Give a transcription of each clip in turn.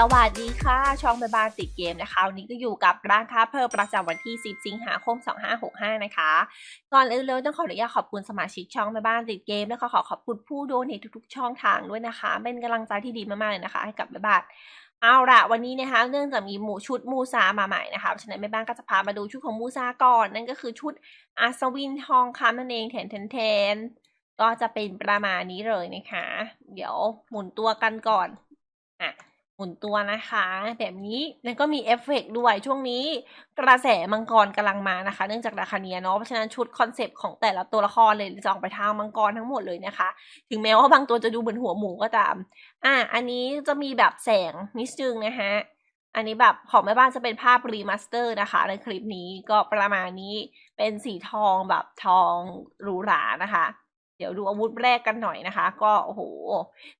สวัสดีค่ะ ช่องใบบานติดเกมนะคะวันนี้ก็อยู่กับร้านค้าเพิ่มประจำวันที่ 10 สิงหาคม 2565 นะคะ ก่อนอื่นเลยต้องขออนุญาตขอบคุณสมาชิกช่องใบบานติดเกมแล้วก็ขอขอบคุณผู้โดเนททุกๆ ช่องทางด้วยนะคะ เป็นกำลังใจที่ดีมากๆเลยนะคะ ให้กับใบบานเอาละวันนี้นะคะเนื่องจากมีหมู่ชุดมูซามาใหม่นะคะฉะนั้นแม่บ้านก็จะพามาดูชุดของมูซาก่อน นั่นก็คือชุดอัศวินทองคำนั่นเองแทนแทนแทนก็จะเป็นประมาณนี้เลยนะคะ เดี๋ยวหมุนตัวกันก่อน หมุนตัวนะคะ แบบนี้แล้วก็มีเอฟเฟกต์ด้วยช่วงนี้กระแสมังกรกำลังมานะคะ เนื่องจากราคาเนียเนาะเพราะฉะนั้นชุดคอนเซปต์ของแต่ละตัวละครเลยจะออกไปทางมังกรทั้งหมดเลยนะคะ ถึงแม้ว่าบางตัวจะดูเหมือนหัวหมูก็ตาม อะอันนี้จะมีแบบแสงนิดนึงนะฮะอันนี้แบบของแม่บ้านจะเป็นภาพรีมาสเตอร์นะคะ ในคลิปนี้ก็ประมาณนี้เป็นสีทองแบบทองหรูหรานะคะ เดี๋ยวดูอาวุธแรกกันหน่อยนะคะ ก็โอ้โห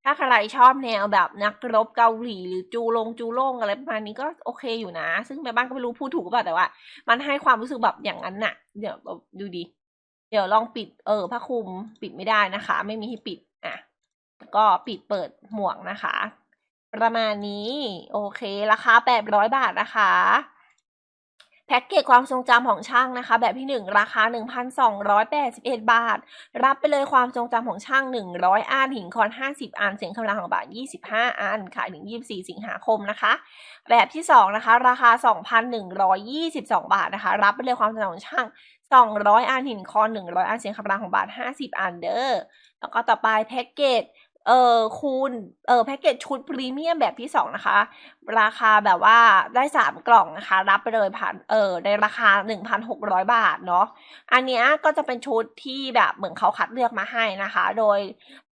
ถ้าใครชอบแนวแบบนักรบเกาหลีหรือจูลงจูโล่งอะไรประมาณนี้ก็โอเคอยู่นะ ซึ่งแม่บ้านก็ไม่รู้พูดถูกหรือเปล่าแต่ว่า มันให้ความรู้สึกแบบอย่างนั้นน่ะ เดี๋ยวดูดิเดี๋ยวลองปิดเออผ้าคลุมปิดไม่ได้นะคะ ไม่มีให้ปิดอะก็ปิดเปิดหมวกนะคะ ประมาณนี้ โอเค ราคาแปดร้อยบาทนะคะ แพ็กเกจความทรงจำของช่างนะคะ แบบที่หนึ่งราคาหนึ่งพันสองร้อยแปดสิบเอ็ดบาท รับไปเลยความทรงจำของช่างหนึ่งร้อยอันหินคอนห้าสิบอัน เสียงคำรามของบาทยี่สิบห้าอันขายถึงยี่สี่สิงหาคมนะคะ แบบที่สองนะคะ ราคาสองพันหนึ่งร้อยยี่สิบสองบาทนะคะ รับไปเลยความทรงจำของช่างสองร้อยอันหินคอนหนึ่งร้อยอันเสียงคำรามของบาทห้าสิบอันเด้อแล้วก็ต่อไปแพ็กเกจ เออคูณเออแพ็กเกจชุดพรีเมียมแบบที่สองนะคะ ราคาแบบว่าได้สามกล่องนะคะ รับไปเลยผ่านเออในราคาหนึ่งพันหกร้อยบาทเนาะอันเนี้ยก็จะเป็นชุดที่แบบเหมือนเขาคัดเลือกมาให้นะคะ โดย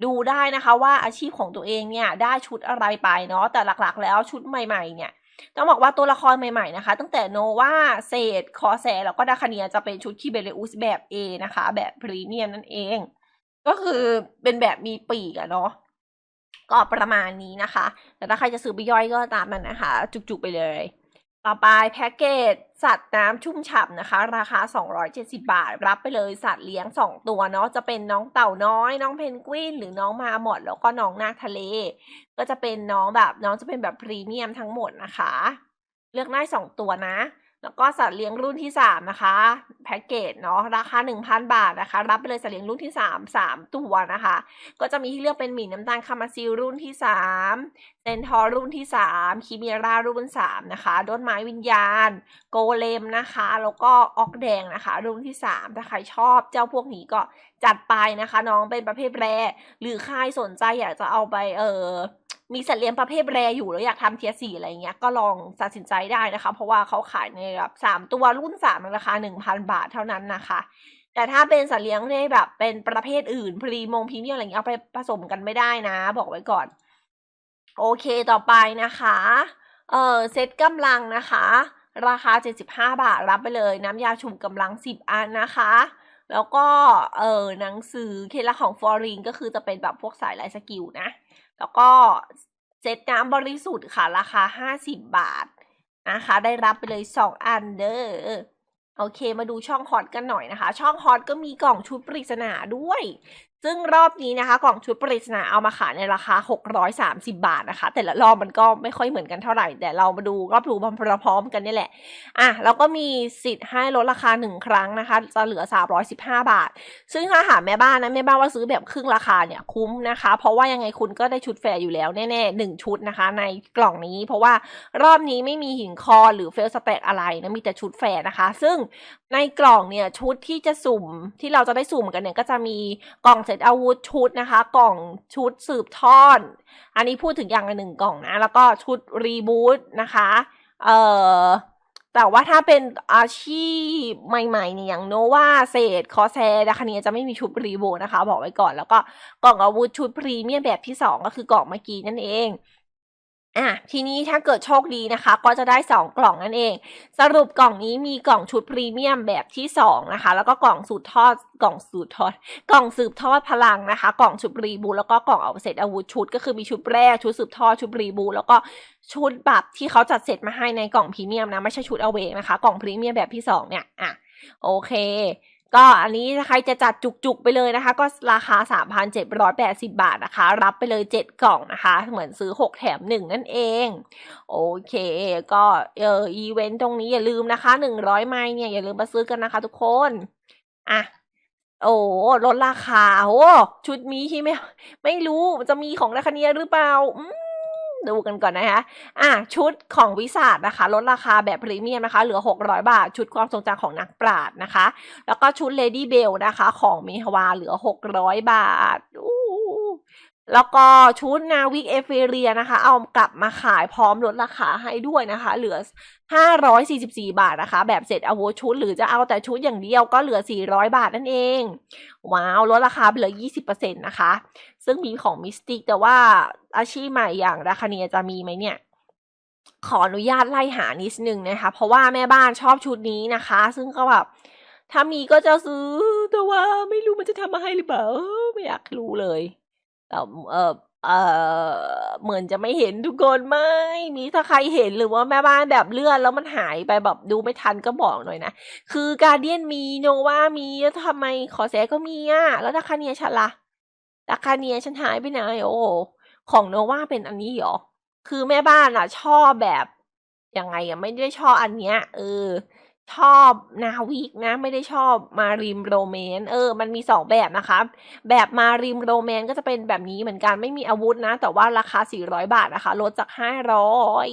ดูได้นะคะว่าอาชีพของตัวเองเนี่ยได้ชุดอะไรไปเนาะแต่หลักๆ แล้วชุดใหม่ๆเนี่ยต้องบอกว่าตัวละครใหม่ๆนะคะ ตั้งแต่โนวาเศษคอแซแล้วก็ดาคาเนียจะเป็นชุดคิเบเลอุสแบบ A นะคะ แบบพรีเมียมนั่นเอง ก็คือเป็นแบบมีปีกอะเนาะ ก็ประมาณนี้นะคะ แต่ถ้าใครจะซื้อไปย่อยก็ตามมันนะคะ จุกๆไปเลย ต่อไปแพ็กเกจสัตว์น้ำชุ่มฉ่ำนะคะ ราคา 270 บาท รับไปเลยสัตว์เลี้ยง 2 ตัวเนาะจะเป็นน้องเต่าน้อย น้องเพนกวินหรือน้องมาหมดแล้วก็น้องนาคทะเล ก็จะเป็นน้องแบบน้องจะเป็นแบบพรีเมียมทั้งหมดนะคะ เลือกได้ 2 ตัวนะ แล้วก็สัตว์เลี้ยงรุ่นที่ 3 นะคะแพ็กเกจเนาะราคา 1,000 บาทนะคะ รับไปเลยสัตว์เลี้ยงรุ่นที่ 3 3 ตัวนะคะ ก็จะมีที่เลือกเป็นหมีน้ำตาลคามาซิลรุ่นที่3เซนทอรรุ่นที่ 3 คิเมียรารุ่น 3 นะคะด้นไม้วิญญาณ โกเลมนะคะ แล้วก็ออกแดงนะคะ รุ่นที่ 3 ถ้าใครชอบเจ้าพวกนี้ก็จัดไปนะคะ น้องเป็นประเภทแรหรือใครสนใจอยากจะเอาไปเออ มีสัตว์เลี้ยงประเภทแรอยู่แล้วอยากทำเทียสี่อะไรเงี้ยก็ลองตัดสินใจได้นะคะ เพราะว่าเขาขายในแบบสามตัวรุ่นสามราคาหนึ่งพันบาทเท่านั้นนะคะ แต่ถ้าเป็นสัตว์เลี้ยงที่แบบเป็นประเภทอื่นพรีมงพรีเมียมอะไรเงี้ยเอาไปผสมกันไม่ได้นะ บอกไว้ก่อน โอเคต่อไปนะคะเออเซตกำลังนะคะ ราคา 75 บาทรับไปเลยน้ำยาชุมกำลัง 10 อันนะคะ แล้วก็เออหนังสือเคล็ดลับของฟอริงก็คือจะเป็นแบบพวกสายไลฟ์สกิลนะ แล้วก็เซตน้ำบริสุทธิ์ค่ะ ราคา 50 บาทนะคะ ได้รับไปเลย 2 อันเด้อโอเค มาดูช่องฮอตกันหน่อยนะคะ ช่องฮอตก็มีกล่องชุดปริศนาด้วย ซึ่งรอบนี้นะคะกล่องชุดปริศนาเอามาขายในราคา 630 บาทนะคะ แต่ละรอบมันก็ไม่ค่อยเหมือนกันเท่าไหร่ แต่เรามาดูรอบดูพร้อมๆกันนี่แหละ อะแล้วก็มีสิทธิ์ให้ลดราคาหนึ่งครั้งนะคะ จะเหลือ 315 บาท ซึ่งถ้าหาแม่บ้านนะแม่บ้านว่าซื้อแบบครึ่งราคาเนี่ยคุ้มนะคะ เพราะว่ายังไงคุณก็ได้ชุดแฟร์อยู่แล้วแน่ๆหนึ่งชุดนะคะ ในกล่องนี้ เพราะว่ารอบนี้ไม่มีหินคอหรือเฟลสแต็กอะไรนะมีแต่ชุดแฟร์นะคะ ซึ่งในกล่องเนี่ยชุดที่จะสุ่มที่เราจะได้สุ่มกันเนี่ยก็จะมีกล่องเซตอาวุธชุดนะคะ กล่องชุดสืบทอด อันนี้พูดถึงอย่างละหนึ่งกล่องนะ แล้วก็ชุดรีบูตนะคะ เอ่อ แต่ว่าถ้าเป็นอาชีพใหม่ๆเนี่ยอย่างโนวาเศษคอแซดาคาเนียจะไม่มีชุดรีโบนะคะ บอกไว้ก่อน แล้วก็กล่องอาวุธชุดพรีเมียมแบบที่สองก็คือกล่องเมื่อกี้นั่นเอง อะทีนี้ถ้าเกิดโชคดีนะคะ ก็จะได้ 2 กล่องนั่นเอง สรุปกล่องนี้มีกล่องชุดพรีเมียมแบบที่ 2 นะคะ แล้วก็กล่องสูตรทอดกล่องสูตรทอด กล่องสืบทอดพลังนะคะ กล่องชุดรีบูแล้วก็กล่องเอาเสร็จอาวุธชุด ก็คือมีชุดแรกชุดสืบทอดชุดรีบูแล้วก็ชุดแบบที่เขาจัดเสร็จมาให้ในกล่องพรีเมียมนะไม่ใช่ชุดเอาเวงนะคะ กล่องพรีเมียมแบบที่ 2 เนี่ยอะโอเค ก็อันนี้ใครจะจัดจุกๆไปเลยนะคะ ก็ราคา 3,780 บาทนะคะ รับไปเลย 7 กล่องนะคะ เหมือนซื้อ 6 แถม 1 นั่นเอง โอเค ก็เอออีเวนต์ตรงนี้อย่าลืมนะคะ 100 ไม้เนี่ย อย่าลืมมาซื้อกันนะคะทุกคน อะโอ้ลดราคา โอ้ ชุดมีใช่ไหมไม่รู้จะมีของราคาเนี้ยหรือเปล่าอืม ดูกันก่อนนะคะอะชุดของวิสาดนะคะ ลดราคาแบบพรีเมียมนะคะ เหลือ 600 บาท ชุดความทรงจำของนักปราชญ์นะคะ แล้วก็ชุดเลดี้เบลนะคะ ของมีฮวาเหลือ 600 บาทอู แล้วก็ชุดนาวิกเอเฟเรียนะคะ เอากลับมาขายพร้อมลดราคาให้ด้วยนะคะ เหลือ 544 บาทนะคะ แบบเสร็จอาวุธชุด หรือจะเอาแต่ชุดอย่างเดียวก็เหลือ 400 บาทนั่นเอง ว้าว ลดราคาไปเหลือ 20%นะคะ ซึ่งมีของมิสติกแต่ว่าอาชีพใหม่อย่างราคาเนียจะมีไหมเนี่ย ขออนุญาตไล่หานิดนึงนะคะ เพราะว่าแม่บ้านชอบชุดนี้นะคะ ซึ่งก็แบบถ้ามีก็จะซื้อแต่ว่าไม่รู้มันจะทำมาให้หรือเปล่าไม่อยากรู้เลย แต่เออเออเหมือนจะไม่เห็นทุกคนไม่มีถ้าใครเห็นหรือว่าแม่บ้านแบบเลื่อนแล้วมันหายไปแบบดูไม่ทันก็บอกหน่อยนะ คือการเดียนมีโนวามีแล้วทำไมขอแสก็มีอะ แล้วราคาเนียฉันละราคาเนียฉันหายไปไหนโอ้ของโนวาเป็นอันนี้หรอ คือแม่บ้านอะ ชอบแบบยังไงอะไม่ได้ชอบอันเนี้ยเออ ชอบนาวิกนะ ไม่ได้ชอบมาริมโรแมนเออ มันมีสองแบบนะคะแบบมาริมโรแมนก็จะเป็นแบบนี้เหมือนกันไม่มีอาวุธนะ แต่ว่าราคา 400 บาทนะคะ ลดจาก 500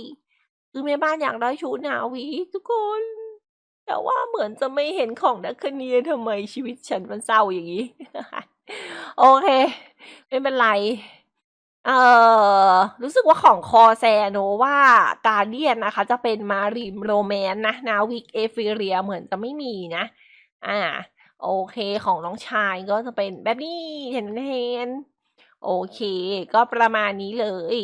คือแม่บ้านอยากได้ชุดนาวิกทุกคน แต่ว่าเหมือนจะไม่เห็นของดักคเนียทำไมชีวิตฉันมันเศร้าอย่างนี้ โอเค ไม่เป็นไร เออรู้สึกว่าของคอแซโนว่าการเดียนนะคะ จะเป็นมาริมโรแมนนะนาวิกเอฟิเรียเหมือนจะไม่มีนะ อ่า โอเคของน้องชายก็จะเป็นแบบนี้เห็นเห็นโอเค ก็ประมาณนี้เลย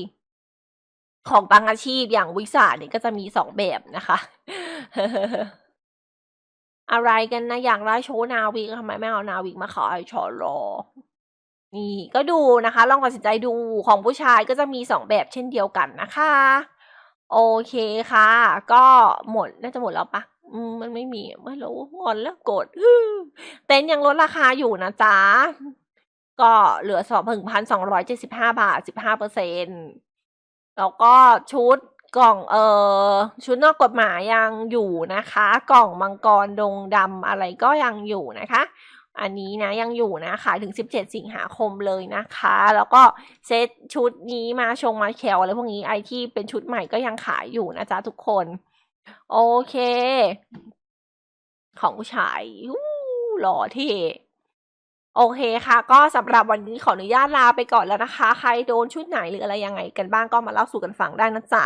ของบางอาชีพอย่างวิสาเนี่ยก็จะมีสองแบบนะคะอะไรกันนะ อย่ากได้โชว์นาวิกทำไมไม่เอานาวิกมาขายชอรอ นี่ก็ดูนะคะ ลองตัดสินใจดูของผู้ชายก็จะมีสองแบบเช่นเดียวกันนะคะ โอเคค่ะ ก็หมดน่าจะหมดแล้วปะมันไม่มีไม่รู้งอนแล้วกดเต็นท์ยังลดราคาอยู่นะจ๊ะ ก็เหลือสองพันพันสองร้อยเจ็ดสิบห้าบาทสิบห้าเปอร์เซ็นแล้วก็ชุดกล่องเออชุดนอกกฎหมายยังอยู่นะคะ กล่องมังกรดงดำอะไรก็ยังอยู่นะคะ อันนี้นะยังอยู่นะขายถึง 17 สิงหาคมเลยนะคะ แล้วก็เซตชุดนี้มาชงมาแคลอะไรพวกนี้ไอที่เป็นชุดใหม่ก็ยังขายอยู่นะจ๊ะทุกคน โอเค ของผู้ชายหล่อเท่ โอเคค่ะ ก็สำหรับวันนี้ขออนุญาตลาไปก่อนแล้วนะคะ ใครโดนชุดไหนหรืออะไรยังไงกันบ้างก็มาเล่าสู่กันฟังได้นะจ๊ะ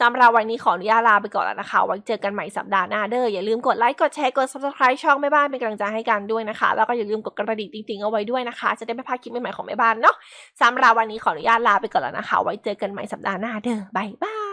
สำหรับวันนี้ขออนุญาตลาไปก่อนแล้วนะคะ ไว้เจอกันใหม่สัปดาห์หน้าเด้ออย่าลืมกดไลค์กดแชร์กด subscribe ช่องแม่บ้านเป็นกำลังใจให้กันด้วยนะคะ แล้วก็อย่าลืมกดกระดิ่งติ๊งๆเอาไว้ด้วยนะคะ จะได้ไม่พลาดคลิปใหม่ๆของแม่บ้านเนาะสำหรับวันนี้ขออนุญาตลาไปก่อนแล้วนะคะ ไว้เจอกันใหม่สัปดาห์หน้าเด้อบายบาย